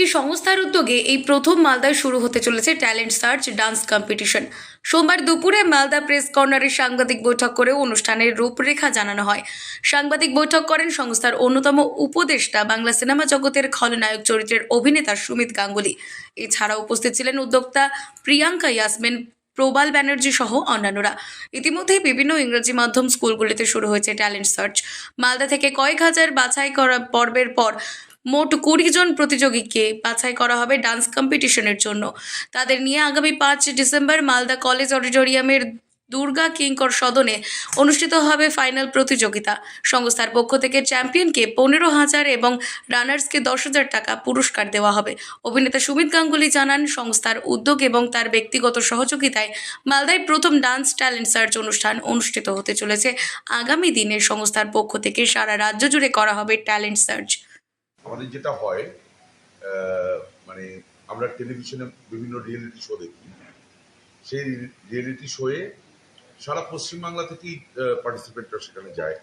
একটি সংস্থার উদ্যোগে এই প্রথম মালদায় শুরু হতে চলেছে ট্যালেন্ট সার্চ ডান্স কম্পিটিশন। সোমবার দুপুরে মালদা প্রেস কর্নারে সাংবাদিক বৈঠক করে অনুষ্ঠানের রূপরেখা জানানো হয়। সাংবাদিক বৈঠক করেন সংস্থার অন্যতম উপদেষ্টা, বাংলা সিনেমা জগতের খলনায়ক, চরিত্রের অভিনেতা সুমিত গাঙ্গুলি। এছাড়া উপস্থিত ছিলেন উদ্যোক্তা প্রিয়াঙ্কা ইয়াসমিন, প্রবাল ব্যানার্জি সহ অন্যান্যরা। ইতিমধ্যে বিভিন্ন ইংরেজি মাধ্যম স্কুলগুলিতে শুরু হয়েছে ট্যালেন্ট সার্চ। মালদা থেকে কয়েক হাজার বাছাই করা পর্বের পর মোট কুড়ি জন প্রতিযোগীকে বাছাই করা হবে ডান্স কম্পিটিশনের জন্য। তাদের নিয়ে আগামী পাঁচ ডিসেম্বর মালদা কলেজ অডিটোরিয়ামের দুর্গা কিঙ্কর সদনে অনুষ্ঠিত হবে ফাইনাল প্রতিযোগিতা। সংস্থার পক্ষ থেকে চ্যাম্পিয়নকে পনেরো হাজার এবং রানার্সকে দশ হাজার টাকা পুরস্কার দেওয়া হবে। অভিনেতা সুমিত গাঙ্গুলি জানান, সংস্থার উদ্যোগ এবং তার ব্যক্তিগত সহযোগিতায় মালদায় প্রথম ডান্স ট্যালেন্ট সার্চ অনুষ্ঠান অনুষ্ঠিত হতে চলেছে। আগামী দিনে সংস্থার পক্ষ থেকে সারা রাজ্য জুড়ে করা হবে ট্যালেন্ট সার্চ। আমাদের যেটা হয় মানে আমরা টেলিভিশনে বিভিন্ন রিয়েলিটি শো দেখি। সেই রিয়েলিটি শোয়ে সারা পশ্চিমবাংলা থেকেই পার্টিসিপেন্টরা সেখানে যায়।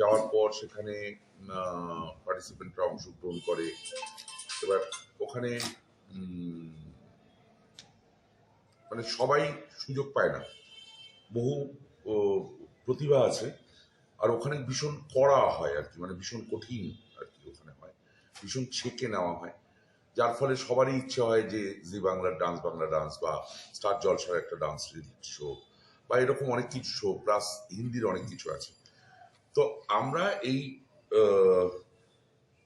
যাওয়ার পর সেখানে পার্টিসিপেন্টরা অংশগ্রহণ করে। এবার ওখানে মানে সবাই সুযোগ পায় না। বহু প্রতিভা আছে। আর ওখানে ভীষণ কড়া হয় আর কি মানে ভীষণ কঠিন। ভীষণ ছেঁকে নেওয়া হয়। যার ফলে সবারই ইচ্ছে হয় যে জি বাংলার ডান্স, বাংলা ডান্স বা স্টার জলসার একটা ডান্স শো বা এরকম অনেক কিছু শো, প্লাস হিন্দির অনেক কিছু আছে। তো আমরা এই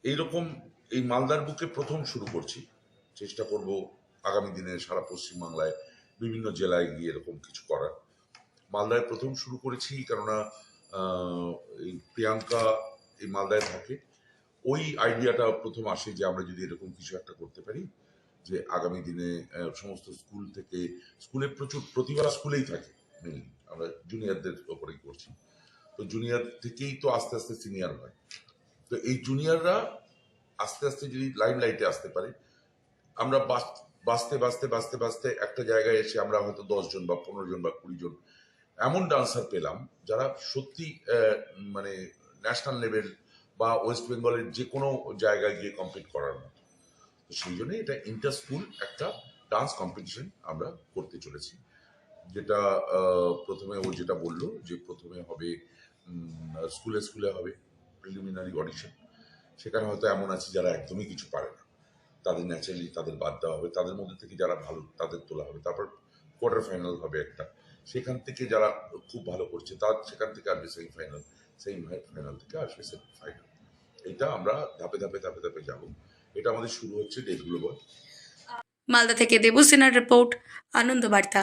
এইরকম এই মালদার বুকে প্রথম শুরু করছি। চেষ্টা করব আগামী দিনে সারা পশ্চিমবাংলায় বিভিন্ন জেলায় গিয়ে এরকম কিছু করার। মালদায় প্রথম শুরু করেছি কেননা এই প্রিয়াঙ্কা এই মালদায় থাকে। ওই আইডিয়াটা প্রথম আসে যে আমরা যদি এরকম কিছু একটা করতে পারি, যে আগামী দিনে সমস্ত স্কুল থেকে স্কুলে প্রচুর প্রতিভা স্কুলেই থাকে মেনলি আমরা জুনিয়রদের ওপরেই করছি। তো জুনিয়র থেকেই তো আস্তে আস্তে সিনিয়র হয়। তো এই জুনিয়ররা আস্তে আস্তে যদি লাইন লাইটে আসতে পারে, আমরা বাঁচতে বাঁচতে বাঁচতে বাঁচতে একটা জায়গায় এসে আমরা হয়তো দশ জন বা পনেরো জন বা কুড়ি জন এমন ডান্সার পেলাম, যারা সত্যি মানে ন্যাশনাল লেভেল বা ওয়েস্ট বেঙ্গলের যে কোনো জায়গায় গিয়ে কম্পিট করার মতো। তো সেই জন্য এটা ইন্টার স্কুল একটা ডান্স কম্পিটিশন আমরা করতে চলেছি। যেটা প্রথমে ও যেটা বলল যে প্রথমে হবে স্কুলে স্কুলে হবে প্রিলিমিনারি অডিশন সেখানে হয়তো এমন আছে যারা একদমই কিছু পারে না। তাদের ন্যাচারালি তাদের বাদ দেওয়া হবে, তাদের মধ্যে থেকে যারা ভালো তাদের তোলা হবে। তারপর কোয়ার্টার ফাইনাল হবে একটা। সেখান থেকে যারা খুব ভালো করছে, তার সেখান থেকে আসবে সেমিফাইনাল সেমিফাইনাল থেকে আসবে সেমিফাইনাল এটা আমরা ধাপে ধাপে ধাপে ধাপে যাব। এটা আমাদের শুরু হচ্ছে ডেটগুলো বল মালদা থেকে দেবসেনার রিপোর্ট, আনন্দ বার্তা।